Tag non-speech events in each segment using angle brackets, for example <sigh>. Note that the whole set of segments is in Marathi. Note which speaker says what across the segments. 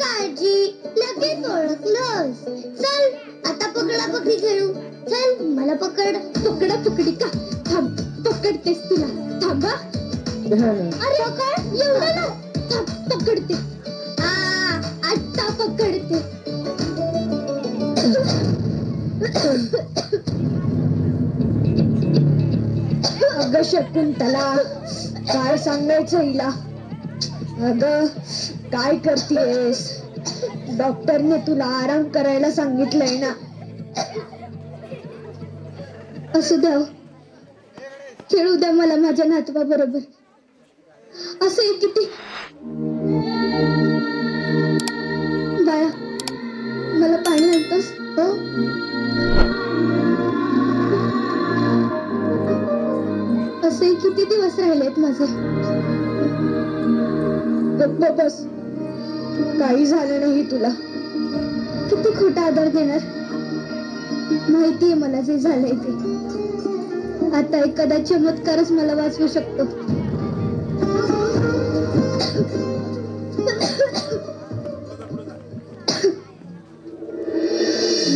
Speaker 1: काळजी लगेच ओळखलं चल आता पकडा पकडी खेळू. चल मला पकड.
Speaker 2: पकडा पकडी का? थांब पकडतेस तुला. थांबा <laughs>
Speaker 1: अरे पकड. एवढं ना
Speaker 2: थांब पकडते.
Speaker 1: आ
Speaker 2: आता पकडते. अगं शकुंतला काय सांगायचं हिला? अग काय करतेस? डॉक्टरने तुला आराम करायला सांगितलंय ना. असू द्या हो. खेळू द्या मला माझ्या नातवा बरोबर असं आहे किती? बाळा मला पाणी आणतोस? हो? असे किती दिवस राहिलेत माझे? बस. काही झालं नाही तुला. किती खोटा आधार देणार? माहितीये मला जे झालंय ते. आता एखादा चमत्कारच मला वाचवू शकतो.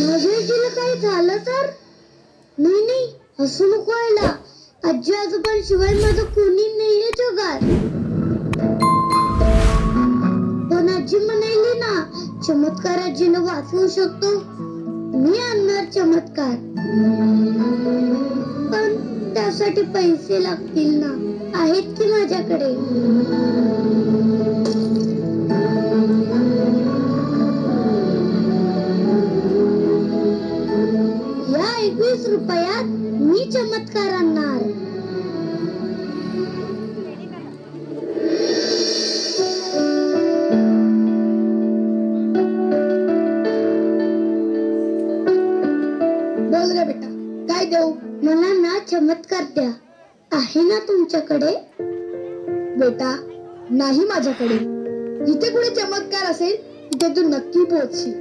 Speaker 1: माझ्या काही झालं तर? नाही नाही असं नको व्हायला. आजी आजोबांशिवाय माझं कोणी नाहीये जगात. आजी म्हणाली ना चमत्कार आजीनं वाचवू शकतो. मी आणणार चमत्कार. पण त्यासाठी पैसे लागतील ना? आहेत की माझ्याकडे? या एकवीस रुपयात मी चमत्कार आणणार. आहे ना तुमच्याकडे?
Speaker 2: बेटा नाही माझ्याकडे. जिथे कुठे चमत्कार असेल तिथे तू नक्की पोहोचशील.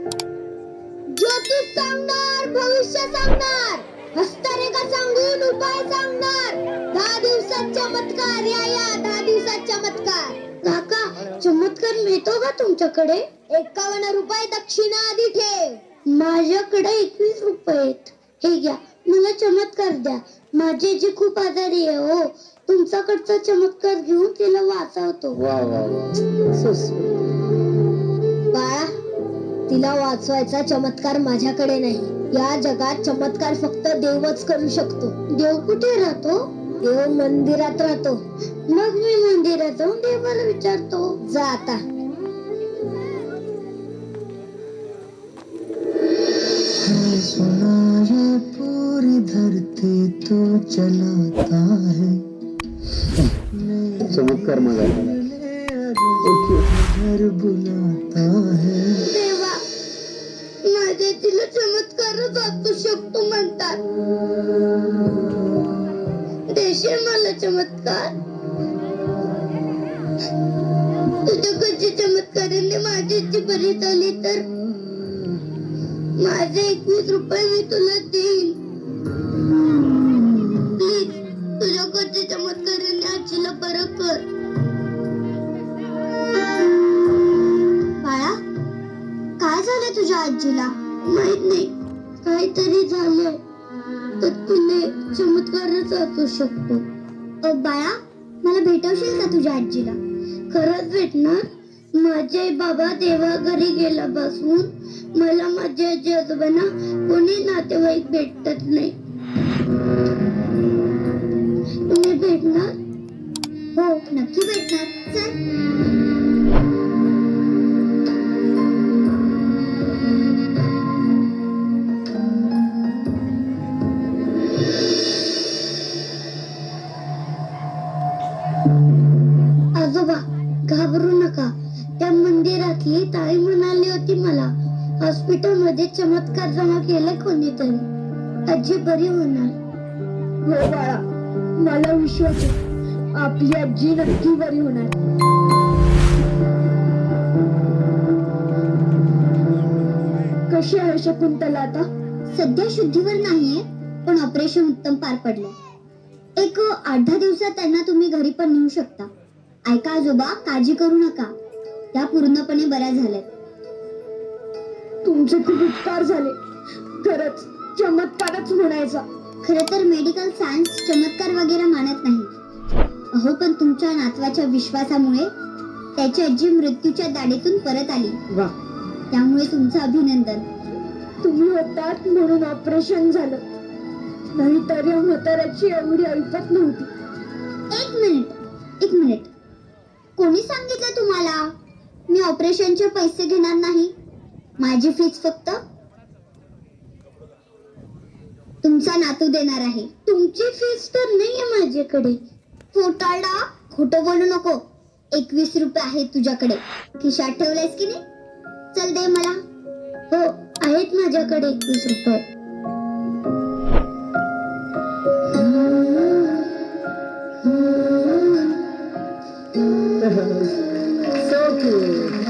Speaker 1: ज्योतिष सांगणार भविष्य सांगणार हस्तरेखा सांगून उपाय सांगणार. दहा दिवसात चमत्कार या या दहा दिवसात चमत्कार. काका चमत्कार मिळतो का तुमच्याकडे? एकावन्न रुपये दक्षिणा आधी ठेव. माझ्याकडे एकवीस रुपये हे घ्या. मला चमत्कार द्या. माझी जी खूप आजारी आहे हो. तुमच्याकडचा चमत्कार घेऊन तिला वाचवतो.
Speaker 3: वा वा वा. So sweet.
Speaker 1: बाळा तिला वाचवायचा चमत्कार माझ्याकडे नाही. या जगात चमत्कार फक्त देवच करू शकतो. देव कुठे राहतो? देव मंदिरात राहतो. मग मी मंदिरात जाऊन देवाला विचारतो. जा आता.
Speaker 3: सुना ये पूरी धरती तू चलाता है। चमत्कार माझा. घर बुलाता है।
Speaker 1: देवा माझ्या तिला चमत्कारच वाचू शकतो म्हणतात. देशील मला चमत्कार. तुझ्या कधी चमत्काराने माझी जी बरी झाली तर माझे एकवीस रुपये मी तुला देईन. प्लीज तुझ्या कधी चमत्काराने आजीला बरं कर. बाळा काय झालं तुझ्या आजीला? माहीत नाही. काहीतरी झालंय. तर तिने चमत्कारच असू शकतो. अ, बाळा मला भेटवशील का तुझ्या आजीला? खरंच भेटणार? माझे बाबा देवा घरी गेला बसून मला माझ्या आजी आजोबांना कोणी नातेवाईक भेटत नाही. तुम्ही भेटणार? हो नक्की भेटणार. चल. घाबरू नका. त्या मंदिरातली ताई म्हणाली होती मला हॉस्पिटलमध्ये चमत्कार जमा केला कोणीतरी. आजी बरी होणार.
Speaker 2: हो बाळा मला विश्वास आहे. आपली आजी नक्की बरी होणार. कशी आहे शकुंतला आता?
Speaker 1: सध्या शुद्धीवर नाहीये पण ऑपरेशन उत्तम पार पडलं एक आठ दहा दिवसात त्यांना तुम्ही घरी पण नेऊ शकता. ऐका आजोबा काळजी करू नका. त्या पूर्णपणे बऱ्या झाल्यात.
Speaker 2: तुमचे खूप उपकार झाले. खरंच चमत्कारच म्हणायचा.
Speaker 4: खर तर मेडिकल सायन्स चमत्कार वगैरे मानत नाही. अहो पण तुमच्या नातवाच्या विश्वासामुळे त्याची आजी मृत्यूच्या दाढेतून परत आली.
Speaker 2: वा.
Speaker 4: त्यामुळे तुमचं अभिनंदन.
Speaker 2: तुम्ही होतात म्हणून ऑपरेशन झालं. नाहीतर या म्हाताऱ्याची एवढी ऐपत नव्हती.
Speaker 4: एक मिनिट कोणी सांगितलं तुम्हाला. मी ऑपरेशनचे पैसे घेणार नाही. माझी फीज फक्त तुमचा नातू देणार आहे. तुमची फीज तर नाहीये माझ्याकडे. फोटाळा खोटं बोलू नको. एकवीस रुपये आहेत तुझ्याकडे. खिशात ठेवलायस की नाही? चल दे मला. हो आहेत माझ्याकडे एकवीस रुपये.
Speaker 3: Jesús.